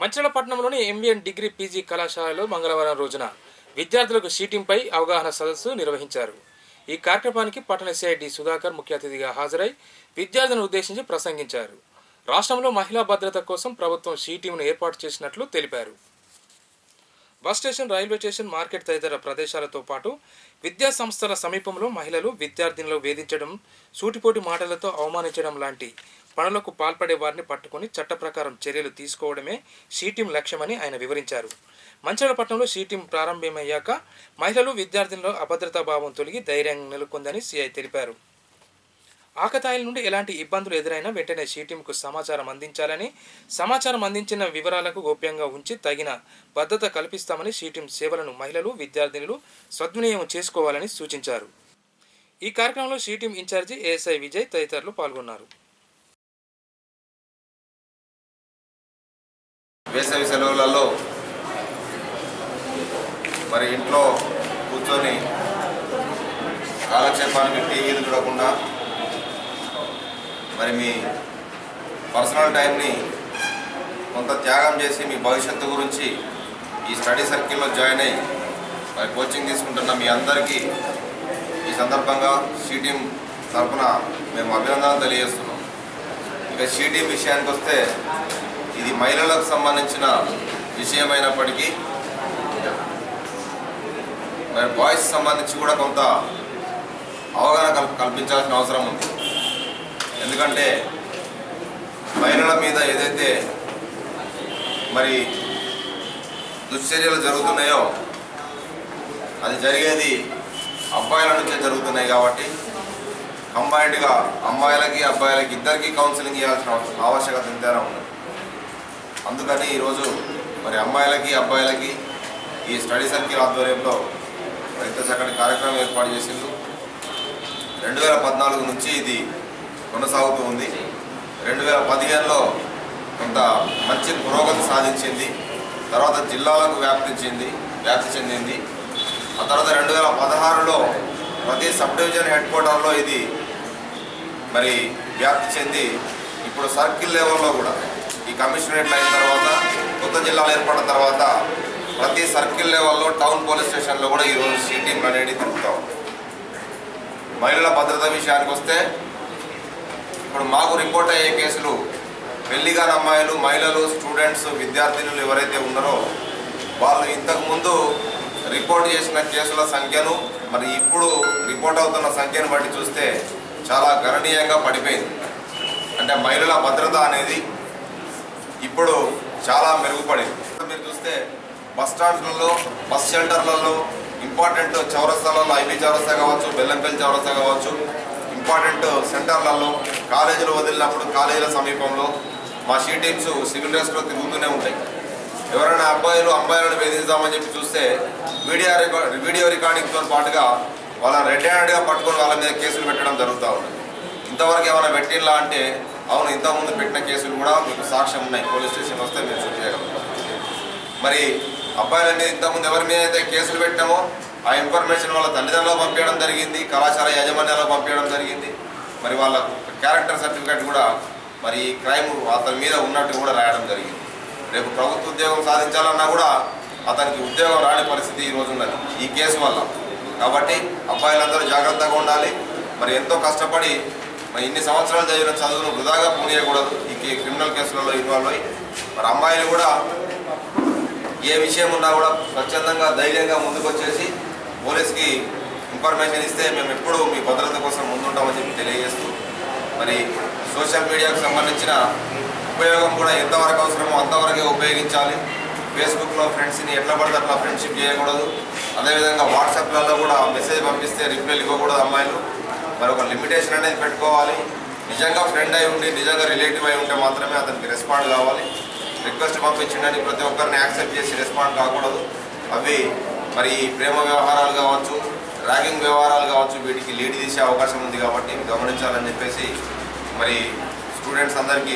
మంచిలపట్నంలోని MBN degree PG కళాశాలలో మంగళవారం రోజున విద్యార్థులకు సీటింగ్పై అవగాహన సదస్సు నిర్వహించారు. ఈ కార్యక్రమానికి పట్టణ సిఐడి సుధాకర్ ముఖ్య అతిథిగా హాజరై విద్యార్థులను ఉద్దేశించి ప్రసంగించారు. రాష్ట్రంలో మహిళా భద్రత కోసం ప్రభుత్వం సీటీంను ఏర్పాటు చేసినట్లు తెలిపారు. Bus station railway station market తదితర ప్రదేశాలతో పాటు విద్యా సంస్థల సమీపంలో మహిళలు విద్యార్థినులు వేధించడం సూటిపోటి మాటలతో అవమానించడం లాంటి పనులకు పాల్పడే వారిని పట్టుకుని చట్ట ప్రకారం చర్యలు తీసుకోవడమే సీటీం లక్ష్యమని ఆయన వివరించారు. మంచళపట్నంలో సీటీం ప్రారంభమయ్యాక మహిళలు విద్యార్థినులు అభద్రతా భావం తొలగి ధైర్యం నెలకొందని సిఐ తెలిపారు. ఆకతాయిల నుండి ఎలాంటి ఇబ్బందులు ఎదురైనా వెంటనే షీటీంకు సమాచారం అందించాలని సమాచారం అందించిన వివరాలకు గోప్యంగా ఉంచి తగిన భద్రత కల్పిస్తామని షీటీం సేవలను మహిళలు విద్యార్థినులు సద్వినియోగం చేసుకోవాలని సూచించారు. ఈ కార్యక్రమంలో షీటీం ఇన్ఛార్జి ఏఎస్ఐ విజయ్ తదితరులు పాల్గొన్నారు. వేసవి సెలవులలో మరి ఇంట్లో కూర్చొని కాలక్షేపానికి టీవీలు చూడకుండా మరి మీ పర్సనల్ టైంని కొంత త్యాగం చేసి మీ భవిష్యత్తు గురించి ఈ స్టడీ సర్కిల్లో జాయిన్ అయ్యి మరి కోచింగ్ తీసుకుంటున్న మీ అందరికీ ఈ సందర్భంగా షీటీం తరఫున మేము అభినందనలు తెలియజేస్తున్నాం. ఇక షీటీం విషయానికి వస్తే ఇది మహిళలకు సంబంధించిన విషయమైనప్పటికీ మరి బాయ్స్ సంబంధించి కూడా కొంత అవగాహన కల్ కల్పించాల్సిన అవసరం ఉంది. ఎందుకంటే మహిళల మీద ఏదైతే మరి దుశ్చర్యలు జరుగుతున్నాయో అది జరిగేది అబ్బాయిల నుంచే జరుగుతున్నాయి కాబట్టి కంబైన్డ్గా అమ్మాయిలకి అబ్బాయిలకి ఇద్దరికి కౌన్సిలింగ్ చేయాల్సిన ఆవశ్యకత ఎంతైనా ఉంది అందుకని ఈరోజు మరి అమ్మాయిలకి అబ్బాయిలకి ఈ స్టడీ సర్కిల్ ఆధ్వర్యంలో ఎంత చక్కటి కార్యక్రమం ఏర్పాటు చేసిండు రెండు వేల పద్నాలుగు నుంచి ఇది కొనసాగుతూ ఉంది. రెండు వేల పదిహేనులో కొంత మంచి పురోగతి సాధించింది. తర్వాత జిల్లాలకు వ్యాప్తించింది వ్యాప్తి చెందింది. ఆ తర్వాత రెండు వేల పదహారులో ప్రతి సబ్ డివిజన్ హెడ్ క్వార్టర్లో ఇది మరి వ్యాప్తి చెంది ఇప్పుడు సర్కిల్ లెవెల్లో కూడా ఈ కమిషనరేట్లు అయిన తర్వాత కొత్త జిల్లాలు ఏర్పడిన తర్వాత ప్రతి సర్కిల్ లెవెల్లో టౌన్ పోలీస్ స్టేషన్లో కూడా ఈరోజు సీటింగ్ అనేది తిరుగుతాం మహిళల భద్రత విషయానికి వస్తే ఇప్పుడు మాకు రిపోర్ట్ అయ్యే కేసులు పెళ్ళిగాని అమ్మాయిలు మహిళలు స్టూడెంట్స్ విద్యార్థినులు ఎవరైతే ఉన్నారో వాళ్ళు ఇంతకుముందు రిపోర్ట్ చేసిన కేసుల సంఖ్యను మరి ఇప్పుడు రిపోర్ట్ అవుతున్న సంఖ్యను బట్టి చూస్తే చాలా గణనీయంగా పడిపోయింది. అంటే మహిళల భద్రత అనేది ఇప్పుడు చాలా మెరుగుపడింది. మీరు చూస్తే బస్ స్టాండ్లలో బస్ షెల్టర్లలో ఇంపార్టెంట్ చౌరస్తాలలో ఐబీ చౌరస్తా కావచ్చు బెల్లంపల్లి చౌరస్తా కావచ్చు ఇంపార్టెంట్ సెంటర్లలో కాలేజీలు వదిలినప్పుడు కాలేజీల సమీపంలో మా షీ టీమ్స్ సివిల్ డ్రెస్లో తిరుగుతూనే ఉంటాయి. ఎవరైనా అబ్బాయిలు అమ్మాయిలను వేధిస్తామని చెప్పి చూస్తే వీడియో రికార్డ్ వీడియో రికార్డింగ్తో పాటుగా వాళ్ళని రెడ్ హ్యాండ్గా పట్టుకొని వాళ్ళ మీద కేసులు పెట్టడం జరుగుతూ ఉంది. ఇంతవరకు ఏమైనా పెట్టిల్లా అంటే అవును ఇంతకుముందు పెట్టిన కేసులు కూడా మీకు సాక్ష్యం ఉన్నాయి. పోలీస్ స్టేషన్ వస్తే మీరు చూపించగలం మరి అబ్బాయిల మీద ఇంతకుముందు ఎవరి మీద అయితే కేసులు పెట్టామో ఆ ఇన్ఫర్మేషన్ వాళ్ళ తల్లిదండ్రులు పంపించడం జరిగింది కళాశాల యాజమాన్యాలు పంపించడం జరిగింది. మరి వాళ్ళ క్యారెక్టర్ సర్టిఫికేట్ కూడా మరి ఈ క్రైమ్ అతని మీద ఉన్నట్టు కూడా రాయడం జరిగింది. రేపు ప్రభుత్వ ఉద్యోగం సాధించాలన్నా కూడా అతనికి ఉద్యోగం రాని పరిస్థితి ఈ ఉన్నది ఈ కేసు వల్ల. కాబట్టి అబ్బాయిలందరూ జాగ్రత్తగా ఉండాలి. మరి ఎంతో కష్టపడి మరి ఇన్ని సంవత్సరాలు చదివిన చదువును వృధాగా పూనియకూడదు. ఈ క్రిమినల్ కేసులలో ఇన్వాల్వ్ అయ్యి మరి అమ్మాయిలు కూడా ఏ విషయం ఉన్నా కూడా స్వచ్ఛందంగా ధైర్యంగా ముందుకు వచ్చేసి పోలీస్కి ఇన్ఫర్మేషన్ ఇస్తే మేము ఎప్పుడూ మీ భద్రత కోసం ముందుంటామని చెప్పి తెలియజేస్తూ మరి సోషల్ మీడియాకు సంబంధించిన ఉపయోగం కూడా ఎంతవరకు అవసరమో అంతవరకే ఉపయోగించాలి. ఫేస్బుక్లో ఫ్రెండ్స్ని ఎట్లా పడితే అట్లా ఫ్రెండ్షిప్ చేయకూడదు. అదేవిధంగా వాట్సాప్లలో కూడా మెసేజ్ పంపిస్తే రిప్లైలు ఇవ్వకూడదు అమ్మాయిలు. మరి ఒక లిమిటేషన్ అనేది పెట్టుకోవాలి. నిజంగా ఫ్రెండ్ అయి ఉండి నిజంగా రిలేటివ్ అయి ఉంటే మాత్రమే అతనికి రెస్పాండ్ కావాలి. రిక్వెస్ట్ పంపించిండని ప్రతి ఒక్కరిని యాక్సెప్ట్ చేసి రెస్పాండ్ కాకూడదు. అవి మరి ప్రేమ వ్యవహారాలు కావచ్చు ర్యాగింగ్ వ్యవహారాలు కావచ్చు వీటికి లీడ్ తీసే అవకాశం ఉంది కాబట్టి గమనించాలని చెప్పేసి మరి స్టూడెంట్స్ అందరికీ